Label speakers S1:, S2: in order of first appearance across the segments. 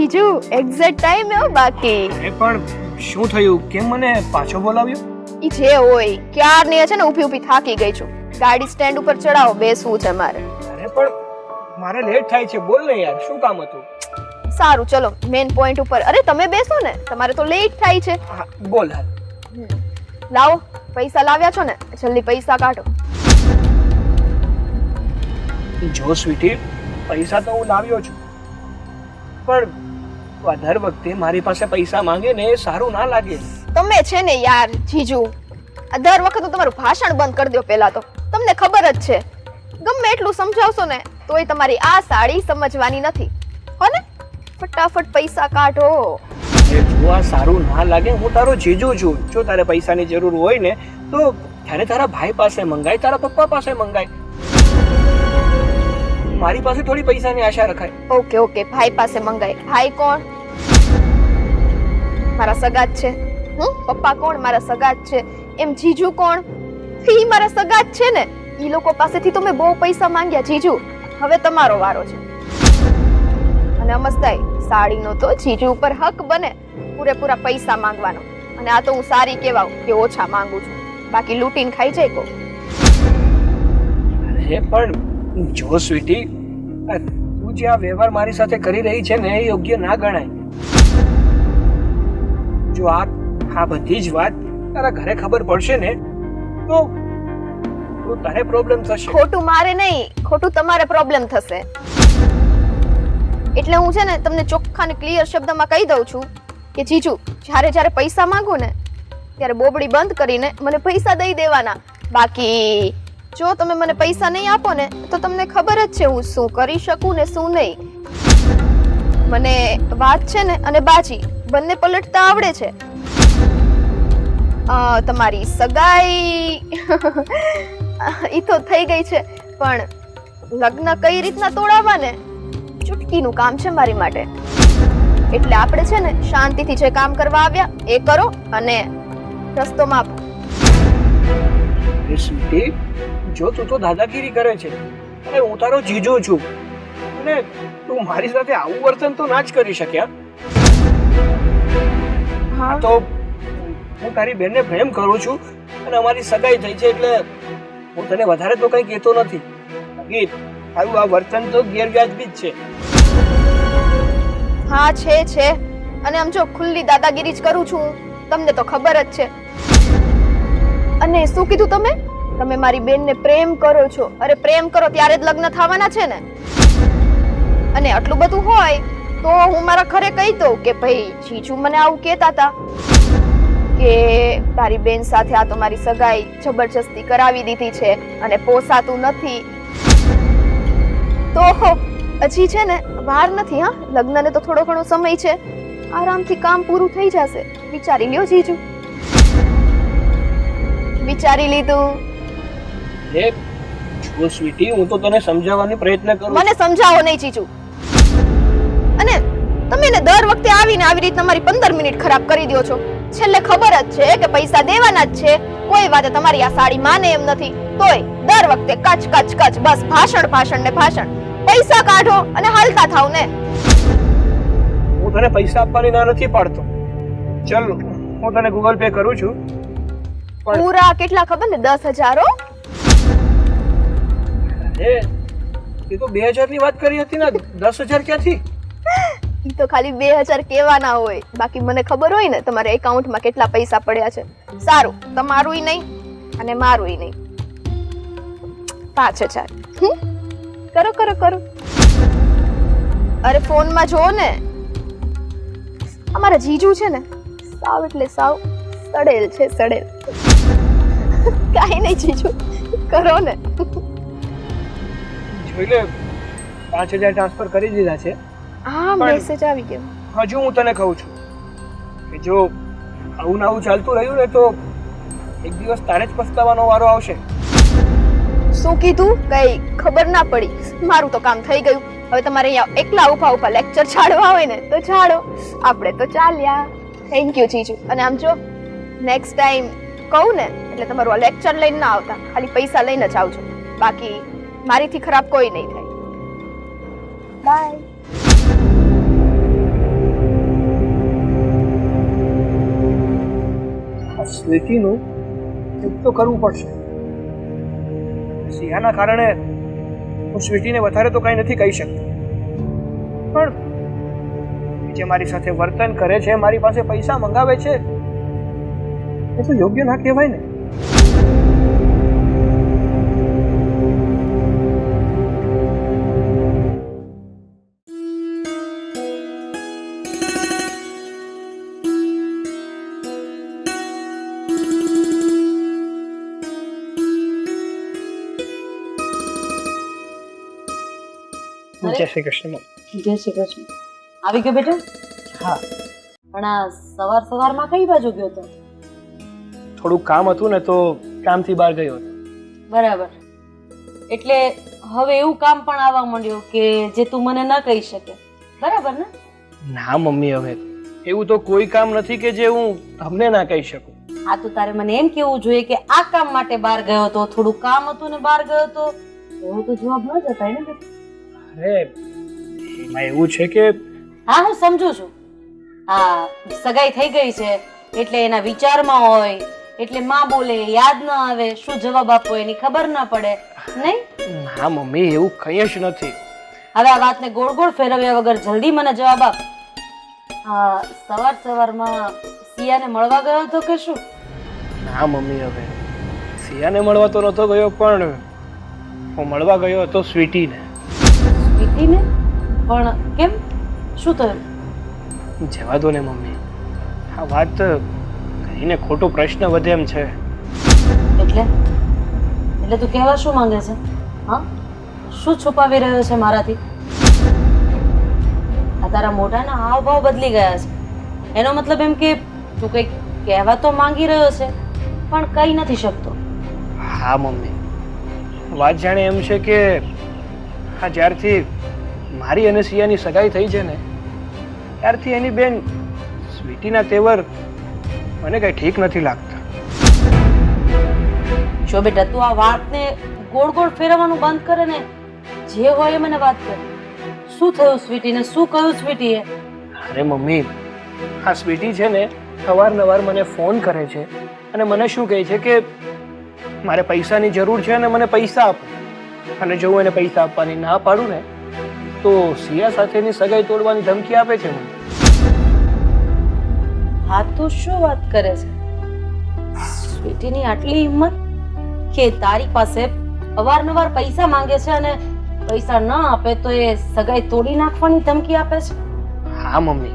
S1: જીજુ exact time હો બાકી.
S2: એ પણ શું થયું? કેમ મને પાછો બોલાવ્યો?
S1: ઈ જે હોય ક્યાર નહીં છે ને ઊભી ઊભી થાકી ગઈ છું. ગાડી સ્ટેન્ડ ઉપર ચડાવો બેસવું છે મારે.
S2: અરે પણ મારે લેટ થાય છે બોલ ને યાર શું કામ હતું?
S1: સારું ચલો મેન પોઈન્ટ ઉપર. અરે તમે બેસો ને તમારે તો લેટ થાય છે.
S2: બોલ હાલ.
S1: લાવો પૈસા લાવ્યા છો ને જલ્દી પૈસા કાઢો.
S2: જો સ્વીટી પૈસા તો હું લાવ્યો છું. પણ વધારે વખતે મારી પાસે પૈસા માંગે ને એ સારું ના લાગે.
S1: તમે છે ને યાર જીજુ આ દર વખત હું તમારું ભાષણ બંધ કરી દો પહેલા તો. તમને ખબર જ છે. ગમે એટલું સમજાવશો ને તોય તમારી આ સાડી સમજવાની નથી. હો ને? ફટાફટ પૈસા કાઢો.
S2: જે જો આ સારું ના લાગે હું તારો જીજુ છું. જો તારે પૈસાની જરૂર હોય ને તો ત્યારે તારા ભાઈ પાસે મંગાય તારા પપ્પા પાસે મંગાય. મારી પાસે થોડી પૈસાની આશા રખાય.
S1: ઓકે ઓકે ભાઈ પાસે મંગાય. ભાઈ કોણ? મારા સગા જ છે. હમ? પપ્પા કોણ? મારા સગા જ છે. એમ જીજુ કોણ? ફી મારા સગા જ છે ને. ઈ લોકો પાસેથી તો મેં બહુ પૈસા માંગ્યા જીજુ. હવે તમારો વારો છે. અને અમસ્તાઈ સાડીનો તો જીજુ ઉપર હક બને. પૂરેપૂરા પૈસા માંગવાનો. અને આ તો હું સારી કહેવાઉં કે ઓછા માંગુ છું. બાકી લૂંટીને ખાઈ જાય કો
S2: અરે પણ જો, સ્વીટી તું જે આ વ્યવહાર મારી સાથે કરી રહી છે ને, એ યોગ્ય ના ગણાય. જો આ આ બધી જ વાત તારા ઘરે ખબર પડશે ને, તો તો તારે પ્રોબ્લેમ થશે.
S1: ખોટું મારે નહીં, ખોટું તમારે પ્રોબ્લેમ થશે. એટલે હું છે ને, તમને ચોખ્ખા ને ક્લિયર શબ્દમાં કહી દઉં છું કે, જીજુ, જ્યારે જ્યારે પૈસા માંગુ ને, ત્યારે બોબડી બંધ કરીને મને પૈસા દઈ દેવાના. બાકી જો તમે મને પૈસા નહીં આપો ને, તો તમને ખબર જ છે હું શું કરી શકું ને શું નહીં. મને વાત છે ને અને બાજી, બંને પલટતા આવડે છે. તમારી સગાઈ, ઈ તો થઈ ગઈ છે, પણ લગ્ન કઈ રીતના તોડાવવા ને ચૂટકીનું કામ છે મારી માટે. એટલે આપણે છે ને શાંતિથી જે કામ કરવા આવ્યા, એ કરો અને રસ્તો માપો
S2: એ સ્વીટી જો તું તો દાદાગીરી કરે છે અને હું તારો જીજો છું અને તું મારી સાથે આવું વર્તન તો ના જ કરી શક્યા
S1: હા?
S2: તો હું તારી બેનને પ્રેમ કરું છું અને અમારી સગાઈ થઈ છે એટલે હું તને વધારે તો કંઈ કહેતો નથી. બાકી તારું આ વર્તન તો ગેરવ્યાજબી જ છે.
S1: હા છે છે. અને આમ જો ખુલ્લી દાદાગીરી જ કરું છું તમને તો ખબર જ છે. અને શું કીધું તમે? તમે મારી બેનને પ્રેમ કરો છો. અરે પ્રેમ કરો, ત્યારે જ લગ્ન થવાના છે ને. અને આટલું બધું હોય, તો હું મારા ઘરે કહી દઉં કે ભાઈ, જીજુ મને આવું કહેતા હતા કે તારી બેન સાથે આ તો મારી સગાઈ જબરજસ્તી કરાવી દીધી છે અને પોસાતું નથી. તો હજી છે ને, વાર નથી, હા? લગ્નને તો થોડો ઘણો સમય છે. આરામથી કામ પૂરું થઈ જશે. વિચારી લ્યો જીજુ. વિચારી લીધું?
S2: જો સ્વીટી હું તો તને સમજાવવાનો પ્રયત્ન કરું
S1: મને સમજાવો નહીં ચીચુ. અને તમે ને દર વખતે આવીને આવી રીતે તમારી પંદર મિનિટ ખરાબ કરી દો છો. છેલ્લે ખબર જ છે કે પૈસા દેવાના જ છે. કોઈ વાતે તમારી આ સાડી માને એમ નથી. તોય દર વખતે કચ કચ કચ બસ ભાષણ ભાષણ ને ભાષણ. પૈસા કાઢો અને હાલતા થાવ ને.
S2: હું તને પૈસા આપવાની ના નથી પાડતો. ચલ હું તને ગૂગલ પે કરું છું.
S1: પૂરા કેટલા ખબર ને? દસ હજારો?
S2: એ એ તો બે હજારની વાત કરી હતી ને. દસ હજાર ક્યાંથી?
S1: ઈ તો ખાલી બે હજાર કેવાના હોય. બાકી મને ખબર હોય ને તમારા એકાઉન્ટમાં કેટલા પૈસા પડ્યા છે. સારું તમારું નહીં અને મારું નહીં. પાંચ હજાર. કરો કરો કરો. અરે ફોનમાં જો ને. અમારા જીજુ છે ને સાવ એટલે સાવ સડેલ છે સડેલ. કાંઈ નહીં જીજુ. કરો ને.
S2: જોઈ લે પાંચ હજાર ટ્રાન્સફર કરી દીધા છે.
S1: હા મેસેજ આવી ગયો.
S2: હજુ હું તને કહું છું કે જો આવું ને આવું ચાલતું રહ્યું ને તો એક દિવસ તારે જ પસ્તાવાનો વારો આવશે.
S1: શું કીધું? કઈ ખબર ના પડી. મારું તો કામ થઈ ગયું. હવે તમારે અહીંયા એકલા ઊભા ઊભા લેક્ચર છાડવા હોય ને તો છાડો. આપણે તો ચાલ્યા. થેન્ક યુ જીજુ. અને આમ જો નેક્સ્ટ ટાઈમ કહું ને એટલે તમારું લેક્ચર લઈને ના આવતા. ખાલી પૈસા લઈને જ આવજો. બાકી મારીથી ખરાબ કોઈ નહીં થાય. બાય
S2: સ્વીટીનું એક તો કરવું પડશે. સિંહાના કારણે હું સ્વીટીને વધારે તો કંઈ નથી કહી શકતો. પણ જે મારી સાથે વર્તન કરે છે મારી પાસે પૈસા મંગાવે છે એ તો યોગ્ય ના કહેવાય ને જય શ્રી કૃષ્ણ
S3: જય શ્રી કૃષ્ણ આવી ગયો બેટા
S2: હા
S3: પણ આ સવાર સવારમાં કઈ બાજુ ગયો તો
S2: થોડુંક કામ હતું ને તો કામથી બહાર ગયો હતો.
S3: બરાબર. એટલે હવે એવું કામ પણ આવવા માંડ્યું કે જે તું મને ન કહી શકે. બરાબર ને?
S2: ના મમ્મી હવે એવું તો કોઈ કામ નથી કે જે હું તમને ના કહી શકું.
S3: આ તો તારે મને એમ કેવું જોઈએ કે આ કામ માટે બહાર ગયો તો થોડું કામ હતું ને બહાર ગયો તો એવો તો જવાબ ન જતાય ને
S2: અરે એમાં એવું છે કે
S3: હા હું સમજુ છું. હા સગાઈ થઈ ગઈ છે એટલે એના વિચારમાં હોય એટલે માં બોલે યાદ ન આવે શું જવાબ આપવો એની ખબર ન પડે. નહીં?
S2: ના મમ્મી એવું કંઈ જ નથી.
S3: હવે આ વાતને ગોળ ગોળ ફેરવ્યા વગર જલ્દી મને જવાબ આપ. સવાર સવારમાં સિયાને મળવા ગયો હતો કે શું?
S2: ના મમ્મી હવે. સિયાને મળવા તો નહોતો ગયો પણ હું મળવા ગયો હતો સ્વીટીને.
S3: સ્વીટીને? પણ કેમ? શું થયું?
S2: જવા દો ને મમ્મી. આ વાત કહીને ખોટો પ્રશ્ન વધે એમ છે.
S3: એટલે? એટલે તું કહેવા શું માંગે છે? હા? શું છુપાવી રહ્યો છે મારાથી? આ તારા મોઢાના હાવભાવ બદલી ગયા છે. એનો મતલબ એમ કે તું કંઈક કહેવા તો માંગી રહ્યો છે પણ કહી નથી શકતો.
S2: હા મમ્મી. વાત જાણે એમ છે કે હા જ્યારથી મારી અને સિયાની સગાઈ થઈ છે ને ત્યારથી એની બેન સ્વીટીના તેવર મને કઈ ઠીક નથી લાગતા.
S3: જો બેટા તું આ વાતને ગોળ ગોળ ફેરવવાનું બંધ કરે ને જે હોય એ મને વાત કર. શું થયું સ્વીટીને શું કહ્યું સ્વીટીએ?
S2: અરે મમ્મી આ સ્વીટી છે ને અવારનવાર મને ફોન કરે છે અને મને શું કહે છે કે મારે પૈસાની જરૂર છે અને મને પૈસા આપો. અને જો હું એને પૈસા આપવાની ના પાડું ને તો સિયા સાથેની સગાઈ તોડવાની ધમકી આપે છે મને.
S3: તું શું વાત કરે છે? સ્વીટીની આટલી હિંમત કે તારી પાસે અવારનવાર પૈસા માંગે છે અને પૈસા ન આપે તો એ સગાઈ તોડી નાખવાની ધમકી આપે છે?
S2: હા મમ્મી.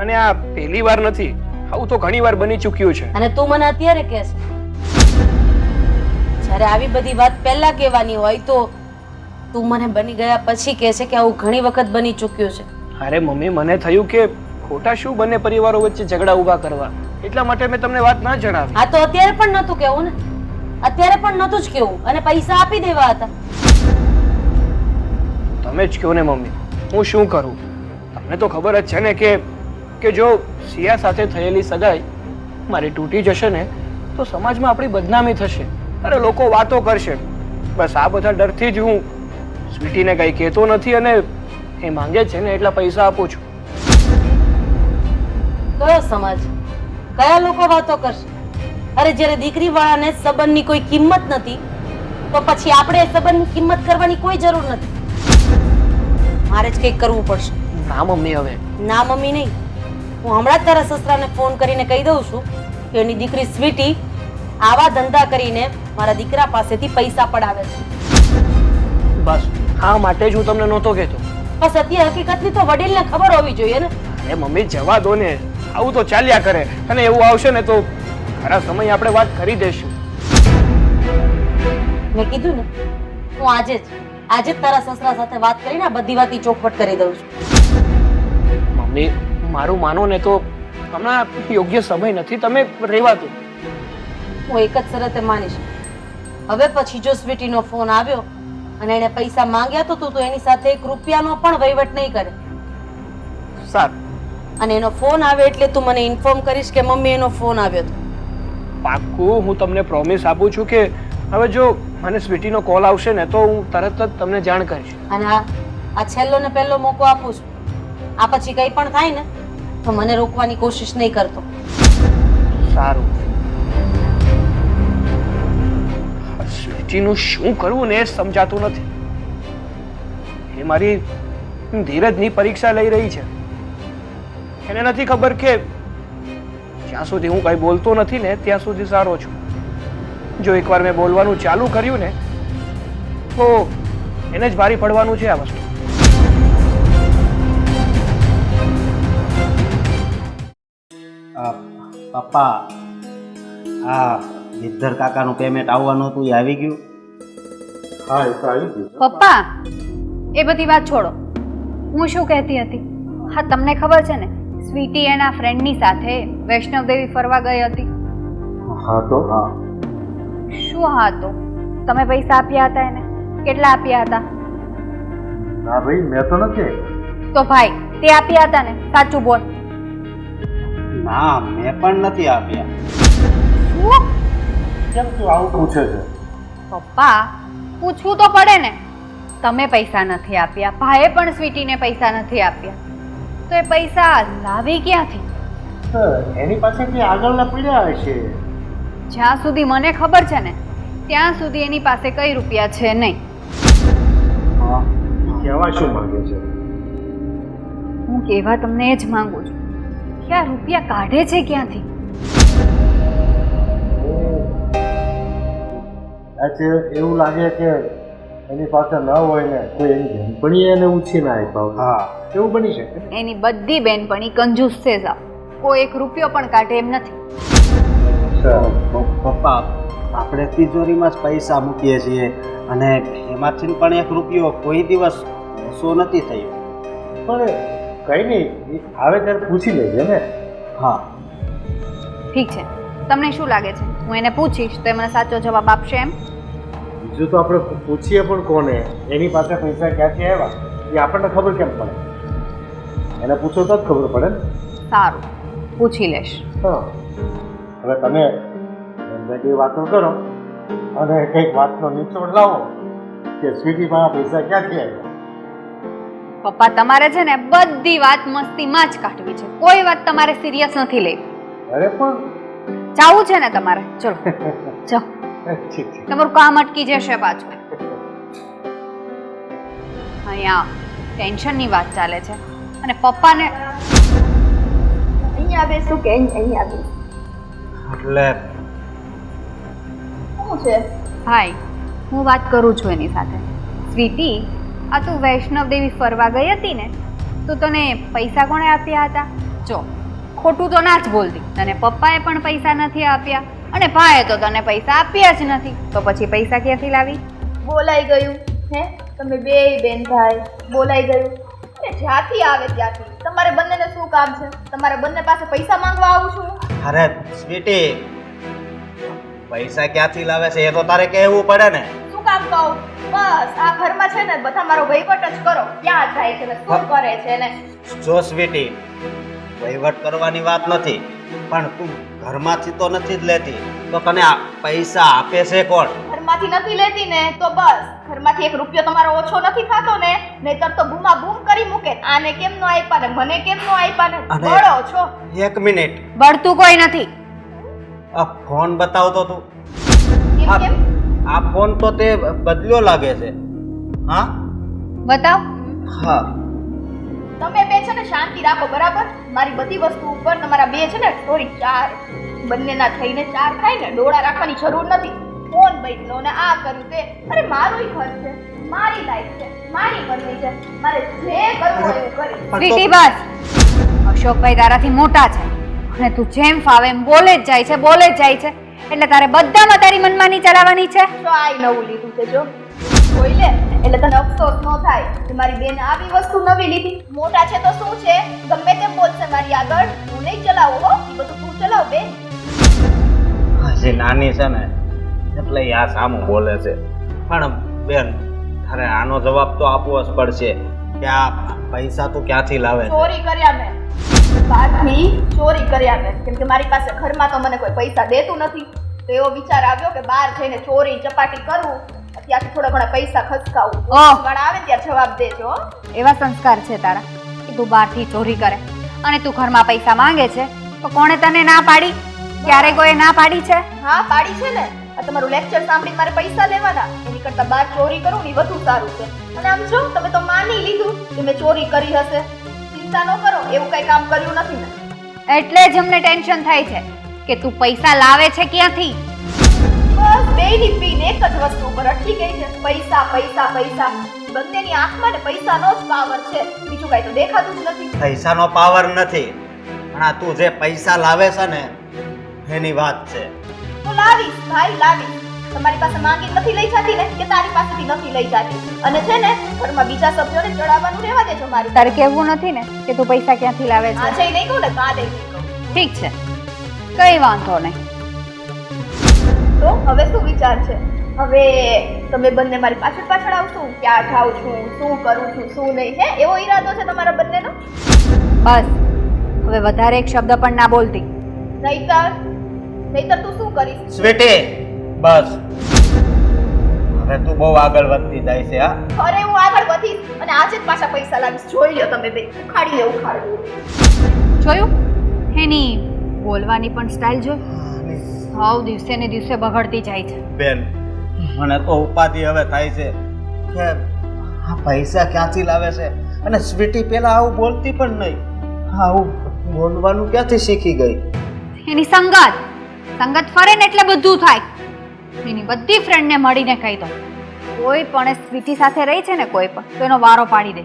S2: અને આ પહેલી વાર નથી આવું તો ઘણી વાર બની ચૂક્યું છે.
S3: અને તું મને અત્યારે કહે છે જ્યારે આવી બધી વાત પહેલા કહેવાની હોય તો તું મને બની ગયા પછી કહે છે કે આવું ઘણી વખત બની ચૂક્યું છે.
S2: અરે મમ્મી મને થયું કે ખોટા શું બંને પરિવારો વચ્ચે ઝઘડા ઊભા કરવા. એટલા માટે મેં તમને વાત ના જણાવી.
S3: આ તો અત્યારે પણ નહોતું કેવું ને? અત્યારે પણ નહોતું જ કેવું. અને પૈસા આપી દેવા હતા.
S2: તમે જ કહો ને મમ્મી. હું શું કરું? તમને તો ખબર જ છે ને કે કે જો સિયા સાથે થયેલી સગાઈ મારી તૂટી જશે ને તો સમાજમાં આપણી બદનામી થશે. અરે લોકો વાતો કરશે. બસ આ બધા ડરથી જ હું સ્વીટીને કંઈ કહેતો નથી અને એ માંગે છે ને એટલા પૈસા આપું છું.
S3: કયો સમાજ? કયા લોકો વાતો કરશે? અરે જ્યારે દીકરી વાળાને સંબંધની કોઈ કિંમત નથી તો પછી આપણે સંબંધની કિંમત કરવાની કોઈ જરૂર નથી. મારે જ કંઈક કરવું પડશે.
S2: ના મમ્મી હવે.
S3: ના મમ્મી નહીં. હું હમણાં જ તારા સસરાને ફોન કરીને કહી દઉં છું કે એની દીકરી સ્વીટી આવા ધંધા કરીને મારા દીકરા પાસેથી પૈસા પડાવે છે.
S2: બસ આ માટે જ હું તમને નહોતો કહેતો.
S3: બસ અત્યારે હકીકતની તો વડીલને ખબર હોવી જોઈએ ને.
S2: અરે મમ્મી જવા દો ને. આવું તો ચાલ્યા કરે અને એવું આવશે ને તો ખરા સમય આપણે વાત કરી દઈશું
S3: મેં કીધું ને હું આજે જ આજે જ તારા સસરા સાથે વાત કરીને આ બધી વાતની ચોખવટ કરી દઉં છું.
S2: મમ્મી મારું માનો ને તો હમણાં યોગ્ય સમય નથી તમે રહેવા દો.
S3: હું એક જ શરતે માનીશ. હવે પછી જો સ્વીટીનો ફોન આવ્યો અને એણે પૈસા માંગ્યા તો તું તો એની સાથે એક રૂપિયાનો પણ વહીવટ નહીં કરે.
S2: સારું.
S3: અને એનો ફોન આવે એટલે તું મને ઇન્ફોર્મ કરીશ કે મમ્મી એનો ફોન આવ્યો હતો.
S2: પાક્કું હું તમને પ્રોમિસ આપું છું કે હવે જો મને સ્વીટીનો કોલ આવશે ને તો હું તરત જ તમને જાણ કરીશ.
S3: અને આ આ છેલ્લો ને પહેલો મોકો આપું છું. આ પછી કંઈ પણ થાય ને તો મને રોકવાની કોશિશ નહીં કરતો.
S2: સારું. સ્વીટીનું શું કરવું ને એ સમજાતું નથી. એ મારી ધીરજની પરીક્ષા લઈ રહી છે. એને નથી ખબર કે જ્યાં સુધી હું કઈ બોલતો નથી ને ત્યાં સુધી સારો છું. જો એકવાર મેં બોલવાનું ચાલુ કર્યું ને તો એને જ ભારી પડવાનું છે આ વસ્તુ.
S4: આ પપ્પા આ ગિદ્ધર કાકાનું પેમેન્ટ આવવાનું હતું એ આવી ગયું?
S5: હા એ તો આવી ગયું
S6: પપ્પા એ બધી વાત છોડો. હું શું કહેતી હતી? હા તમને ખબર છે ને સ્વીટી એના ફ્રેન્ડની સાથે વૈષ્ણવ દેવી ફરવા ગઈ હતી.
S5: હા તો હા.
S6: શું હા તો? તમે પૈસા આપ્યા હતા એને? કેટલા આપ્યા હતા?
S5: ના ભાઈ મેં તો નથી.
S6: તો ભાઈ તે આપ્યા હતા ને? સાચું બોલ.
S4: ના મેં પણ નથી આપ્યા.
S6: શું?
S5: કેમ તું આવું પૂછે છે?
S6: પપ્પા પૂછવું તો પડે ને. તમે પૈસા નથી આપ્યા. ભાઈએ પણ સ્વીટીને પૈસા નથી આપ્યા. તો એ પૈસા લાવી ક્યાંથી?
S5: એની પાસેથી આગળના પડ્યા હશે.
S6: જ્યાં સુધી મને ખબર છે ને ત્યાં સુધી એની પાસે કઈ રૂપિયા છે નહીં.
S5: હા કહેવા શું માંગે છે?
S6: હું કહેવા તમને એ જ માંગુ છું કે આ રૂપિયા કાઢે છે ક્યાંથી?
S5: એવું લાગે કે એની પાસે ન હોય ને કોઈ એની બેનપણી એને ઉછીને આપ્યા હોય.
S4: હા.
S5: એવું બની શકે.
S6: એની બધી બહેનપણી કંજૂસ છે સાહેબ. કોઈ એક રૂપિયો પણ કાઢે એમ નથી.
S4: પપ્પા આપણે તિજોરીમાં જ પૈસા મૂકીએ છીએ અને એમાંથી પણ એક રૂપિયો કોઈ દિવસ ઓછો નથી થયો.
S5: પણ કઈ નહીં આવે ત્યારે પૂછી લેજે ને.
S4: હા.
S6: ઠીક છે. તમને શું લાગે છે? હું એને પૂછીશ તો એ મને સાચો જવાબ આપશે એમ?
S5: બીજું તો આપણે પૂછીએ પણ કોને? એની પાસે પૈસા ક્યાંથી આવ્યા? એ આપણને ખબર કેમ પડે? એને પૂછો તો જ ખબર પડે ને.
S6: સારું પૂછી લેશ.
S5: હા. હવે તમે બધી વાતો કરો અને કંઈક વાતનો નિચોડ લાવો કે સ્વીટીમાં પૈસા ક્યાંથી આવ્યા?
S6: પપ્પા તમારે છે ને બધી વાત મસ્તીમાં જ કાઢવી છે. કોઈ વાત તમારે સિરિયસ નથી લેવી.
S5: અરે પણ
S6: જાવું છે ને તમારે? ચલો.
S5: છે
S6: તમારું કામ અટકી જશે પાછું. અહીંયા ટેન્શનની વાત ચાલે છે. અને પપ્પાને
S1: અહીંયા બેસું કે? અહીંયા બેસું
S4: એટલે
S1: શું છે?
S6: ભાઈ હું વાત કરું છું એની સાથે. સ્વીટી આ તું વૈષ્ણવ દેવી ફરવા ગઈ હતી ને તો તને પૈસા કોણે આપ્યા હતા? જો ખોટું તો ના જ બોલતી. તને પપ્પાએ પણ પૈસા નથી આપ્યા. અને ભાઈએ તો તને પૈસા આપ્યા જ નથી. તો પછી પૈસા ક્યાંથી લાવી?
S1: બોલાઈ ગયું હે? તમે બે બેન ભાઈ બોલાઈ ગયું. અરે જ્યાંથી આવે ત્યાંથી. તમારે બંનેને શું કામ છે? તમારે બંને પાસે પૈસા માંગવા આવું છું
S4: અરે સ્વીટી પૈસા ક્યાંથી લાવે છે એ તો તારે કહેવું પડે ને.
S1: શું કામ કહું? બસ આ ઘરમાં છે ને બધા મારો વહીવટ જ કરો. ક્યાં જાય છે ને શું કરે છે ને?
S4: જો સ્વીટી વહીવટ કરવાની વાત નથી. પણ તું ઘરમાંથી તો નથી જ લેતી. તો તને આ પૈસા આપે છે કોણ?
S1: ઘરમાંથી નથી લેતી ને તો બસ. ઘરમાંથી એક રૂપિયો તમારો ઓછો નથી ખાતો ને નહીતર તો બૂમા બૂમ કરી મૂકે. આને કેમ નો આપ્યા ને મને કેમ નો આપ્યા ને?
S4: અને-
S1: બળો છો.
S4: એક મિનિટ.
S6: બળતું કોઈ નથી.
S4: આ ફોન બતાવતો તું.
S1: કેમ
S4: આ-
S1: કેમ?
S4: આ ફોન તો તે બદલ્યો લાગે છે. હા?
S6: બતાવ.
S4: હા.
S1: તમે બે છે ને શાંતિ રાખો બરાબર? મારી બધી વસ્તુ ઉપર તમારા બે છે ને થોડી ચાર. બંનેના થઈને ચાર થાય ને ડોળા રાખવાની જરૂર નથી. ફોન બદલો ને આ કર્યું તે. અરે મારું ઘર છે મારી લાઈફ છે મારી મરજી છે. મારે જે કરવું હોય કરી.
S6: સ્વીટી બસ. અશોકભાઈ તારાથી મોટા છે. અને તું જેમ ફાવે એમ બોલે જ જાય છે બોલે જ જાય છે. એટલે તારે બધામાં તારી મનમાની ચલાવવાની છે.
S1: તો આ નવું લીધું છે જો. જોઈ લે. એટલે તને અફસોસ ન થાય કે મારી બેન આવી વસ્તુ નવી લીધી. મોટા છે તો શું છે? ગમે તેમ બોલશે મારી આગળ. હું નહીં ચલાવું હો એ બધું તું ચલાવ બેન.
S4: હજી નાની છે ને એટલે આ સામું બોલે છે. પણ બેન તારે આનો જવાબ તો આપવો જ પડશે કે આ પૈસા તું ક્યાંથી લાવે
S1: ચોરી કર્યા મેં. બહારથી ચોરી કર્યા મેં. કેમ કે મારી પાસે ઘરમાં તો મને કોઈ પૈસા દેતું નથી. તો એવો વિચાર આવ્યો કે બહાર જઈને ચોરી ચપાટી કરું. ત્યાંથી થોડા ઘણા પૈસા ખસકાવું. ઘણા આવે ત્યાં જવાબ દેજો
S6: એવા સંસ્કાર છે તારા. કે તું બહારથી ચોરી કરે અને તું ઘરમાં પૈસા માંગે છે તો કોણે તને ના પાડી? ક્યારે કોઈ ના પાડી છે?
S1: હા પાડી છે ને. આ તમારું લેક્ચર સાંભળીને મારે પૈસા લેવાના. એની કરતા બાર ચોરી કરું ને વધુ સારું છે. અને આમ જો તમે તો માની લીધું કે મેં ચોરી કરી હશે. ચિંતા ન કરો એવું કઈ કામ કર્યું નથી ને.
S6: એટલે જ અમને ટેન્શન થાય છે કે તું પૈસા લાવે છે ક્યાંથી?
S1: બેયની પીન એક જ વસ્તુ ઉપર અટકી ગઈ છે. પૈસા પૈસા પૈસા. બંનેની આંખમાં ને પૈસાનો જ પાવર છે. બીજું કાંઈ તો દેખાતું જ નથી.
S4: પૈસાનો પાવર નથી. પણ આ તું જે પૈસા લાવે છે ને એની વાત છે.
S1: હું લાવીશ ભાઈ લાવીશ. તમારી પાસે માંગી નથી લઈ જતી ને કે તારી પાસેથી નથી લઈ જતી. અને છે ને ઘરમાં બીજા સભ્યોને ચડાવવાનું રહેવા દેજો મારી.
S6: તારે કહેવું નથી ને કે તું પૈસા ક્યાંથી લાવે છે?
S1: આજે નહીં કહું ને કાલે
S6: ઠીક છે. કઈ વાંધો નહીં.
S1: હવે શું વિચાર છે? હવે તમે બંને મારી પાછળ પાછળ આવશો ક્યાં ખાઉં છું શું કરું છું શું નહીં છે એવો ઈરાદો છે તમારા બંનેનો?
S6: બસ. હવે વધારે એક શબ્દ પણ ના બોલતી.
S1: નહીતર નહીતર તું શું કરીશ?
S4: સ્વીટી બસ. હવે તું બહુ આગળ વધતી જાય છે હા?
S1: અરે હું આગળ વધીશ અને આજે જ પાછા પૈસા લાવીશ. જોઈ લ્યો તમે બે. ઉખાડી લે ઉખાડી
S6: જોયું? એની બોલવાની પણ સ્ટાઇલ જો સૌ દિવસે ને દિવસે બગડતી જાય છે.
S4: બેન મને તો ઉપાધિ હવે થાય છે. કે આ પૈસા ક્યાંથી લાવે છે? અને સ્વીટી પેલા આવું બોલતી પણ નહીં. આવું બોલવાનું ક્યાંથી શીખી ગઈ?
S6: એની સંગત સંગત ફરે ને એટલે બધું થાય. એની બધી ફ્રેન્ડને મળીને કહી દો. કોઈ પણ સ્વીટી સાથે રહી છે ને કોઈ પણ તો એનો વારો પાડી દે.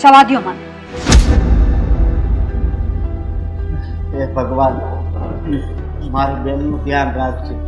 S6: જવા દો મને.
S4: એ ભગવાન. મારી બેનનું ધ્યાન રાખજે.